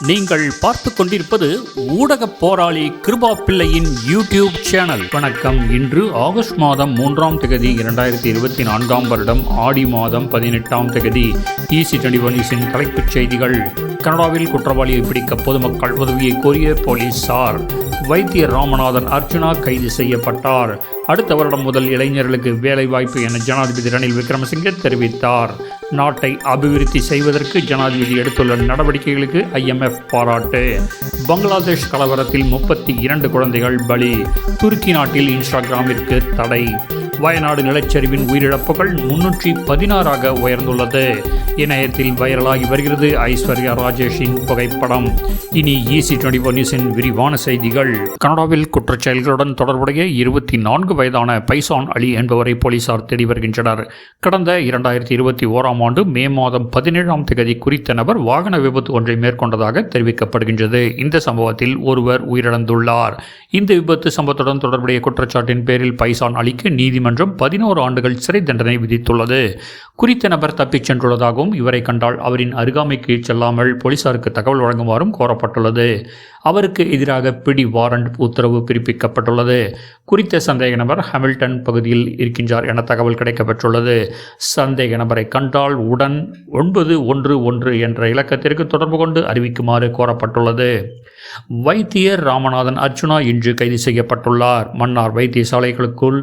நீங்கள் பார்த்து கொண்டிருப்பது ஊடக போராளி கிருபா பிள்ளையின் யூடியூப் சேனல். வணக்கம். இன்று ஆகஸ்ட் மாதம் மூன்றாம் தேதி இரண்டாயிரத்தி இருபத்தி நான்காம் வருடம் ஆடி மாதம் பதினெட்டாம் தேதி. ஈசி டுவெண்டி தலைப்புச் செய்திகள். கனடாவில் குற்றவாளியை பிடிக்க பொதுமக்கள் உதவியை கோரிய போலீசார். வைத்தியர் ராமநாதன் அர்ச்சுனா கைது செய்யப்பட்டார். அடுத்த வருடம் முதல் இளைஞர்களுக்கு வேலைவாய்ப்பு என ஜனாதிபதி ரணில் விக்ரமசிங்கே தெரிவித்தார். நாட்டை அபிவிருத்தி செய்வதற்கு ஜனாதிபதி எடுத்துள்ள நடவடிக்கைகளுக்கு ஐஎம்எஃப் பாராட்டு. பங்களாதேஷ் கலவரத்தில் முப்பத்தி இரண்டு குழந்தைகள் பலி. துருக்கி நாட்டில் இன்ஸ்டாகிராமிற்கு தடை. வயநாடு நிலச்சரிவின் உயிரிழப்புகள் முன்னூற்றி பதினாறாக உயர்ந்துள்ளது. இணையத்தில் வைரலாகி வருகிறது ஐஸ்வர்யா ராஜேஷின் புகைப்படம். இனி ஈசி டுவெண்டி ஃபோர் நியூஸின் விரிவான செய்திகள். கனடாவில் குற்றச்செயல்களுடன் தொடர்புடைய இருபத்தி நான்கு வயதான பைசான் அலி என்பவரை போலீசார் தேடி வருகின்றனர். கடந்த இரண்டாயிரத்தி இருபத்தி ஓராம் ஆண்டு மே மாதம் பதினேழாம் தேதி குறித்த நபர் வாகன விபத்து ஒன்றை மேற்கொண்டதாக தெரிவிக்கப்படுகின்றது. இந்த சம்பவத்தில் ஒருவர் உயிரிழந்துள்ளார். இந்த விபத்து சம்பவத்துடன் தொடர்புடைய குற்றச்சாட்டின் பேரில் பைசான் அலிக்கு நீதிமன்றம் பதினோரு ஆண்டுகள் சிறை தண்டனை விதித்துள்ளது. குறித்த நபர் தப்பிச் சென்றுள்ளதாகவும் இவரை கண்டால் அவரின் அருகாமைக்கு செல்லாமல் போலீசாருக்கு தகவல் வழங்குமாறும் கோரப்பட்டுள்ளது. அவருக்கு எதிராக பிடி வாரண்ட் உத்தரவு பிறப்பிக்கப்பட்டுள்ளது. குறித்த சந்தேக நபர் ஹாமில்டன் பகுதியில் இருக்கின்றார் என தகவல் கிடைக்கப்பெற்றுள்ளது. சந்தேக நபரை கண்டால் உடன் ஒன்பது ஒன்று ஒன்று என்ற இலக்கத்திற்கு தொடர்பு கொண்டு அறிவிக்குமாறு கோரப்பட்டுள்ளது. வைத்தியர் ராமநாதன் அர்ச்சுனா இன்று கைது செய்யப்பட்டுள்ளார். மன்னார் வைத்தியசாலைகளுக்குள்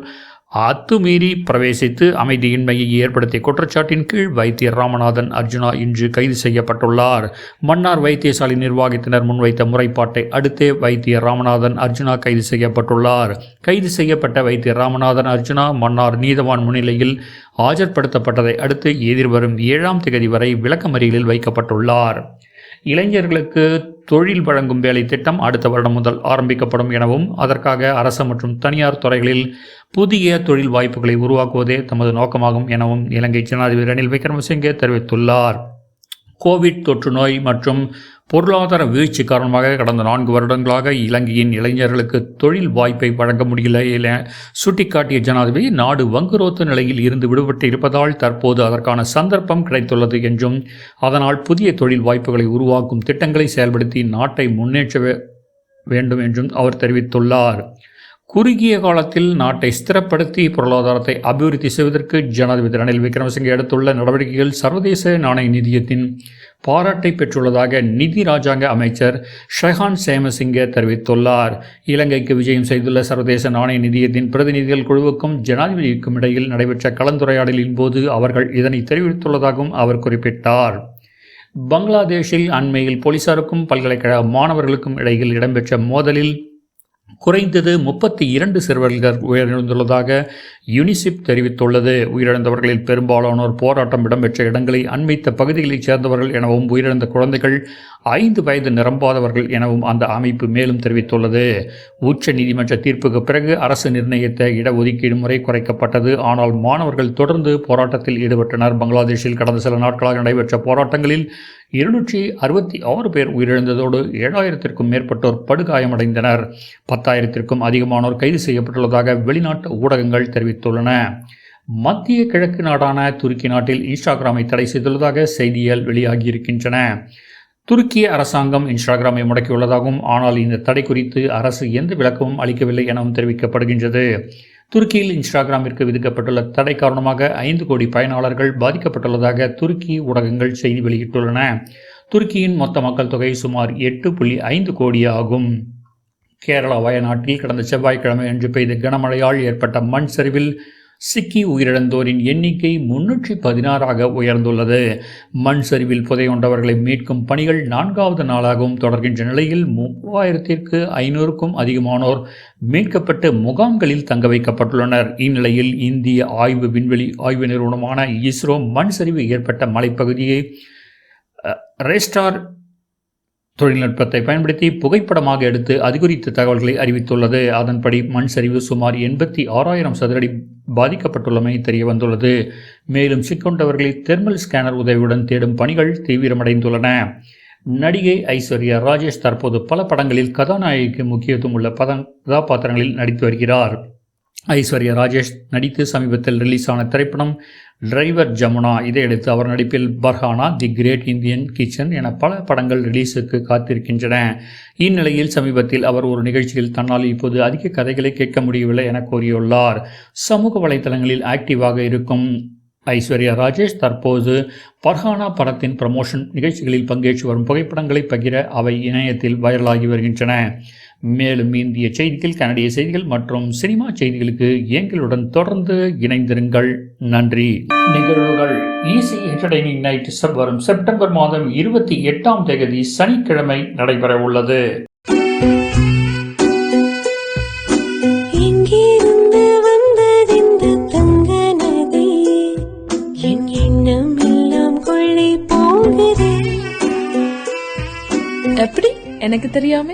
அத்துமீறி பிரவேசித்து அமைதியின்மையை ஏற்படுத்திய குற்றச்சாட்டின் கீழ் வைத்தியர் ராமநாதன் அர்ஜுனா இன்று கைது செய்யப்பட்டுள்ளார். மன்னார் வைத்தியசாலை நிர்வாகத்தினர் முன்வைத்த முறைப்பாட்டை அடுத்தே வைத்தியர் ராமநாதன் அர்ஜுனா கைது செய்யப்பட்டுள்ளார். கைது செய்யப்பட்ட வைத்தியர் ராமநாதன் அர்ஜுனா மன்னார் நீதவான் முன்னிலையில் ஆஜர்படுத்தப்பட்டதை அடுத்து எதிர்வரும் ஏழாம் தேதி வரை விளக்கமறியலில் வைக்கப்பட்டுள்ளார். இளைஞர்களுக்கு தொழில் வழங்கும் வேலை திட்டம் அடுத்த வருடம் முதல் ஆரம்பிக்கப்படும் எனவும் அதற்காக அரசு மற்றும் தனியார் துறைகளில் புதிய தொழில் வாய்ப்புகளை உருவாக்குவதே தமது நோக்கமாகும் எனவும் இலங்கை ஜனாதிபதி ரணில் விக்ரமசிங்கே தெரிவித்துள்ளார். கோவிட் தொற்று நோய் மற்றும் பொருளாதார வீழ்ச்சி காரணமாக கடந்த நான்கு வருடங்களாக இலங்கையின் இளைஞர்களுக்கு தொழில் வாய்ப்பை வழங்க முடியல என சுட்டிக்காட்டிய ஜனாதிபதி நாடு வங்குரோத்த நிலையில் இருந்து விடுபட்டு இருப்பதால் தற்போது அதற்கான சந்தர்ப்பம் கிடைத்துள்ளது என்றும் அதனால் புதிய தொழில் வாய்ப்புகளை உருவாக்கும் திட்டங்களை செயல்படுத்தி நாட்டை முன்னேற்ற வேண்டும் என்றும் அவர் தெரிவித்துள்ளார். குறுகிய காலத்தில் நாட்டை ஸ்திரப்படுத்தி பொருளாதாரத்தை அபிவிருத்தி செய்வதற்கு ஜனாதிபதி ரணில் விக்ரமசிங்கே எடுத்துள்ள நடவடிக்கைகள் சர்வதேச நாணய நிதியத்தின் பாராட்டை பெற்றுள்ளதாக நிதி ராஜாங்க அமைச்சர் ஷெஹான் சேமசிங்கே தெரிவித்துள்ளார். இலங்கைக்கு விஜயம் செய்துள்ள சர்வதேச நாணய நிதியத்தின் பிரதிநிதிகள் குழுவுக்கும் ஜனாதிபதிக்கும் இடையில் நடைபெற்ற கலந்துரையாடலின் போது அவர்கள் இதனை தெரிவித்துள்ளதாகவும் அவர் குறிப்பிட்டார். பங்களாதேஷில் அண்மையில் போலீசாருக்கும் பல்கலைக்கழக மாணவர்களுக்கும் இடையில் இடம்பெற்ற மோதலில் குறைந்தது முப்பத்தி இரண்டு சிறுவர்கள் உயிரிழந்துள்ளதாக யுனிசெப் தெரிவித்துள்ளது. உயிரிழந்தவர்களில் பெரும்பாலானோர் போராட்டம் இடம்பெற்ற இடங்களை அண்மித்த பகுதிகளைச் சேர்ந்தவர்கள் எனவும் உயிரிழந்த குழந்தைகள் ஐந்து வயது நிரம்பாதவர்கள் எனவும் அந்த அமைப்பு மேலும் தெரிவித்துள்ளது. உச்ச நீதிமன்ற தீர்ப்புக்கு பிறகு அரசு நிர்ணயித்த இடஒதுக்கீடு முறை குறைக்கப்பட்டது. ஆனால் மாணவர்கள் தொடர்ந்து போராட்டத்தில் ஈடுபட்டனர். பங்களாதேஷில் கடந்த சில நாட்களாக நடைபெற்ற போராட்டங்களில் இருநூற்றி அறுபத்தி ஆறு பேர் உயிரிழந்ததோடு ஏழாயிரத்திற்கும் மேற்பட்டோர் படுகாயமடைந்தனர். பத்தாயிரத்திற்கும் அதிகமானோர் கைது செய்யப்பட்டுள்ளதாக வெளிநாட்டு ஊடகங்கள் தெரிவித்துள்ளன. மத்திய கிழக்கு நாடான துருக்கி நாட்டில் இன்ஸ்டாகிராமை தடை செய்துள்ளதாக செய்திகள் வெளியாகியிருக்கின்றன. துருக்கிய அரசாங்கம் இன்ஸ்டாகிராமை முடக்கியுள்ளதாகவும் ஆனால் இந்த தடை குறித்து அரசு எந்த விளக்கமும் அளிக்கவில்லை எனவும் தெரிவிக்கப்படுகின்றது. துருக்கியில் இன்ஸ்டாகிராமிற்கு விதிக்கப்பட்டுள்ள தடை காரணமாக ஐந்து கோடி பயனாளர்கள் பாதிக்கப்பட்டுள்ளதாக துருக்கி ஊடகங்கள் செய்தி வெளியிட்டுள்ளன. துருக்கியின் மொத்த மக்கள் தொகை சுமார் எட்டு புள்ளி ஐந்து கோடி ஆகும். கேரளா வயநாட்டில் கடந்த செவ்வாய்க்கிழமை அன்று பெய்த கனமழையால் ஏற்பட்ட மண் சரிவில் சிக்கி உயிரிழந்தோரின் எண்ணிக்கை முன்னூற்றி பதினாறாக உயர்ந்துள்ளது. மண் சரிவில் புதையுண்டவர்களை மீட்கும் பணிகள் நான்காவது நாளாகவும் தொடர்கின்ற நிலையில் மூவாயிரத்திற்கு ஐநூறுக்கும் அதிகமானோர் மீட்கப்பட்டு முகாம்களில் தங்க வைக்கப்பட்டுள்ளனர். இந்நிலையில் இந்திய ஆய்வு விண்வெளி ஆய்வு நிறுவனமான இஸ்ரோ மண் சரிவு ஏற்பட்ட மலைப்பகுதியை ரெஸ்டார் ரேஸ்டார் தொழில்நுட்பத்தை பயன்படுத்தி புகைப்படமாக எடுத்து அது குறித்த தகவல்களை அறிவித்துள்ளது. அதன்படி மண் சரிவு சுமார் எண்பத்தி ஆறாயிரம் சதுரடி பாதிக்கப்பட்டுள்ளமை தெரிய வந்துள்ளது மேலும் சிக்கொண்டவர்களை தெர்மல் ஸ்கேனர் உதவியுடன் தேடும் பணிகள் தீவிரமடைந்துள்ளன. நடிகை ஐஸ்வர்யா ராஜேஷ் தற்போது பல படங்களில் கதாநாயகிக்கு முக்கியத்துவம் உள்ள பத கதாபாத்திரங்களில் நடித்து வருகிறார். ஐஸ்வர்யா ராஜேஷ் நடித்து சமீபத்தில் ரிலீஸ் ஆன திரைப்படம் டிரைவர் ஜமுனா இதையடுத்து அவர் நடிப்பில் Farhana the great Indian kitchen என பல படங்கள் ரிலீஸுக்கு காத்திருக்கின்றன. இந்நிலையில் சமீபத்தில் அவர் ஒரு நிகழ்ச்சியில் தன்னால் இப்போது அதிக கதைகளை கேட்க முடியவில்லை என கூறியுள்ளார். சமூக வலைத்தளங்களில் ஆக்டிவாக இருக்கும் ஐஸ்வர்யா ராஜேஷ் தற்போது பர்ஹானா படத்தின் ப்ரமோஷன் நிகழ்ச்சிகளில் பங்கேற்று வரும் புகைப்படங்களை பகிர அவை இணையத்தில் வைரலாகி வருகின்றன. மேலும் இந்திய செய்திகள் கனடிய செய்திகள் மற்றும் சினிமா செய்திகளுக்கு எங்களுடன் தொடர்ந்து இணைந்திருங்கள். நன்றி. நிகழ்வுகள் ஈஸி என்டர்டைனிங் நைட் வரும் செப்டம்பர் மாதம் இருபத்தி எட்டாம் தேதி சனிக்கிழமை நடைபெற உள்ளது. எப்படி? எனக்கு தெரியாம.